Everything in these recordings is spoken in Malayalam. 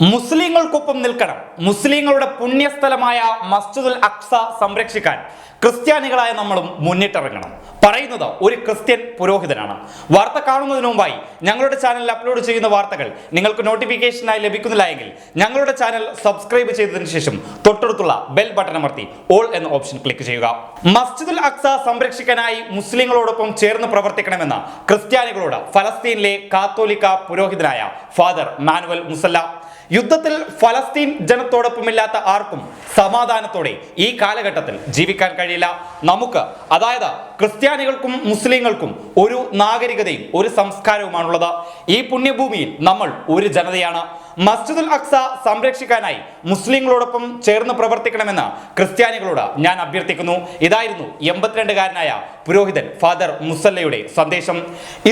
മുസ്ലിങ്ങൾക്കൊപ്പം നിൽക്കണം. മുസ്ലിങ്ങളുടെ പുണ്യസ്ഥലമായ മസ്ജിദുൽ അക്സ സംരക്ഷിക്കാൻ ക്രിസ്ത്യാനികളായ നമ്മളും മുന്നിട്ടിറങ്ങണം. പറയുന്നത് ഒരു ക്രിസ്ത്യൻ പുരോഹിതനാണ്. വാർത്ത കാണുന്നതിന് മുമ്പായി ഞങ്ങളുടെ ചാനലിൽ അപ്ലോഡ് ചെയ്യുന്ന വാർത്തകൾ നിങ്ങൾക്ക് നോട്ടിഫിക്കേഷനായി ലഭിക്കുന്നില്ല എങ്കിൽ ഞങ്ങളുടെ ചാനൽ സബ്സ്ക്രൈബ് ചെയ്തതിന് ശേഷം തൊട്ടടുത്തുള്ള ബെൽ ബട്ടൺ അമർത്തി ഓൾ എന്ന ഓപ്ഷൻ ക്ലിക്ക് ചെയ്യുക. മസ്ജിദുൽ അക്സ സംരക്ഷിക്കാനായി മുസ്ലിങ്ങളോടൊപ്പം ചേർന്ന് പ്രവർത്തിക്കണമെന്ന് ക്രിസ്ത്യാനികളോട് ഫലസ്തീനിലെ കാത്തോലിക്ക പുരോഹിതനായ ഫാദർ മാനുവൽ മുസല്ല യുദ്ധത്തിൽ ഫലസ്തീൻ ജനത്തോടൊപ്പമില്ലാത്ത ആർക്കും സമാധാനത്തോടെ ഈ കാലഘട്ടത്തിൽ ജീവിക്കാൻ കഴിയില്ല. നമുക്ക് അതായത് ക്രിസ്ത്യാനികൾക്കും മുസ്ലിങ്ങൾക്കും ഒരു നാഗരികതയും ഒരു സംസ്കാരവുമാണുള്ളത്. ഈ പുണ്യഭൂമിയിൽ നമ്മൾ ഒരു ജനതയാണ്. മസ്ജിദുൽ അക്സ സംരക്ഷിക്കാനായി മുസ്ലിങ്ങളോടൊപ്പം ചേർന്ന് പ്രവർത്തിക്കണമെന്ന് ക്രിസ്ത്യാനികളോട് ഞാൻ അഭ്യർത്ഥിക്കുന്നു. ഇതായിരുന്നു എൺപത്തിരണ്ടുകാരനായ പുരോഹിതൻ ഫാദർ മുസല്ലയുടെ സന്ദേശം.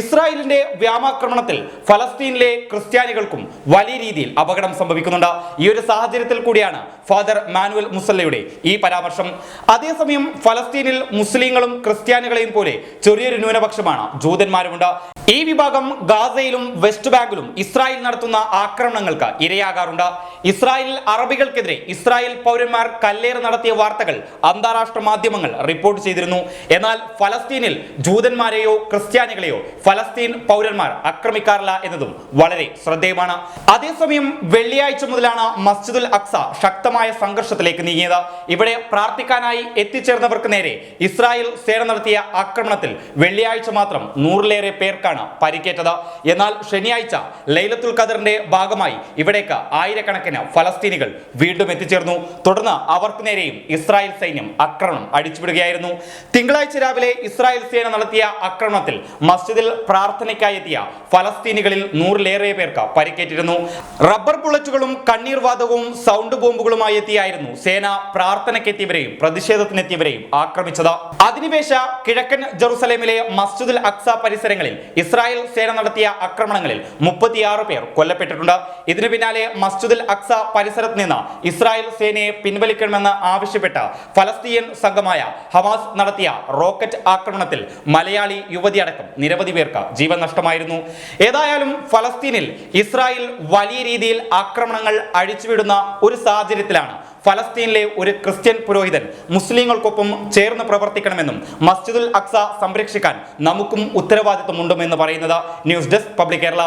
ഇസ്രായേലിന്റെ വ്യാമാക്രമണത്തിൽ ഫലസ്തീനിലെ ക്രിസ്ത്യാനികൾക്കും വലിയ രീതിയിൽ അപകടം സംഭവിക്കുന്നുണ്ട്. ഈ ഒരു സാഹചര്യത്തിൽ കൂടിയാണ് ഫാദർ മാനുവൽ മുസല്ലയുടെ ഈ പരാമർശം. അതേസമയം ഫലസ്തീനിൽ മുസ്ലിങ്ങളും ക്രിസ്ത്യാനികളെയും പോലെ ചെറിയൊരു ന്യൂനപക്ഷമാണ് ജൂതന്മാരുമുണ്ട്. ഈ വിഭാഗം ഗാസയിലും വെസ്റ്റ് ബാങ്കിലും ഇസ്രായേൽ നടത്തുന്ന ആക്രമണങ്ങൾക്ക് ഇരയാകാറുണ്ട്. ഇസ്രായേലിൽ അറബികൾക്കെതിരെ ഇസ്രായേൽ പൗരന്മാർ കല്ലേറ് നടത്തിയ വാർത്തകൾ അന്താരാഷ്ട്ര മാധ്യമങ്ങൾ റിപ്പോർട്ട് ചെയ്തിരുന്നു. എന്നാൽ ഫലസ്തീനിൽ ജൂതന്മാരെയോ ക്രിസ്ത്യാനികളെയോ ഫലസ്തീൻ പൗരന്മാർ ആക്രമിക്കാറില്ല എന്നതും വളരെ ശ്രദ്ധേയമാണ്. അതേസമയം വെള്ളിയാഴ്ച മുതലാണ് മസ്ജിദുൽ അക്സ ശക്തമായ സംഘർഷത്തിലേക്ക് നീങ്ങിയത്. ഇവിടെ പ്രാർത്ഥിക്കാനായി എത്തിച്ചേർന്നവർക്ക് നേരെ ഇസ്രായേൽ സേന നടത്തിയ ആക്രമണത്തിൽ വെള്ളിയാഴ്ച മാത്രം നൂറിലേറെ പേർക്കാണ് പരിക്കേറ്റത്. എന്നാൽ ശനിയാഴ്ച ലൈലത്തുൽ ഖദറിന്റെ ഭാഗമായി ഇവിടേക്ക് ആയിരക്കണക്കിന് ഫലസ്തീനികൾ വീണ്ടും എത്തിച്ചേർന്നു. തുടർന്ന് അവർക്ക് നേരെയും ഇസ്രായേൽ സൈന്യം ആക്രമണം അടിച്ചുവിടുകയായിരുന്നു. തിങ്കളാഴ്ച രാവിലെ ഇസ്രായേൽ സേന നടത്തിയ ആക്രമണത്തിൽ മസ്ജിദിൽ പ്രാർത്ഥനയ്ക്കായി എത്തിയ ഫലസ്തീനികളിൽ നൂറിലേറെ പേർക്ക് പരിക്കേറ്റിരുന്നു. റബ്ബർ ബുള്ളറ്റുകളും കണ്ണീർ വാതകവും സൗണ്ട് ബോംബുകളുമായി എത്തിയായിരുന്നു സേന പ്രാർത്ഥനയ്ക്കെത്തിയവരെയും പ്രതിഷേധത്തിനെത്തിയവരെയും ആക്രമിച്ചത്. അധിനിവേശ കിഴക്കൻ ജെറുസലേമിലെ മസ്ജിദുൽ അക്സ പരിസരങ്ങളിൽ ഇസ്രായേൽ സേന നടത്തിയ ആക്രമണങ്ങളിൽ മുപ്പത്തിയാറ് പേർ കൊല്ലപ്പെട്ടിട്ടുണ്ട്. ഇതിനു പിന്നാലെ മസ്ജിദുൽ അക്സ പരിസരത്ത് നിന്ന് ഇസ്രായേൽ സേനയെ പിൻവലിക്കണമെന്ന് ആവശ്യപ്പെട്ട് ഫലസ്തീൻ സംഘമായ ഹമാസ് നടത്തിയ റോക്കറ്റ് ആക്രമണത്തിൽ മലയാളി യുവതി അടക്കം നിരവധി പേർക്ക് ജീവൻ നഷ്ടമായിരുന്നു. ഏതായാലും ഫലസ്തീനിൽ ഇസ്രായേൽ വലിയ രീതിയിൽ ആക്രമണങ്ങൾ അഴിച്ചുവിടുന്ന ഒരു സാഹചര്യത്തിലാണ് ഫലസ്തീനിലെ ഒരു ക്രിസ്ത്യൻ പുരോഹിതൻ മുസ്ലിങ്ങൾക്കൊപ്പം ചേർന്ന് പ്രവർത്തിക്കണമെന്നും മസ്ജിദുൽ അക്സ സംരക്ഷിക്കാൻ നമുക്കും ഉത്തരവാദിത്വമുണ്ടെന്ന് പറയുന്നത് ന്യൂസ് ഡെസ്ക് പബ്ലിക് കേരള.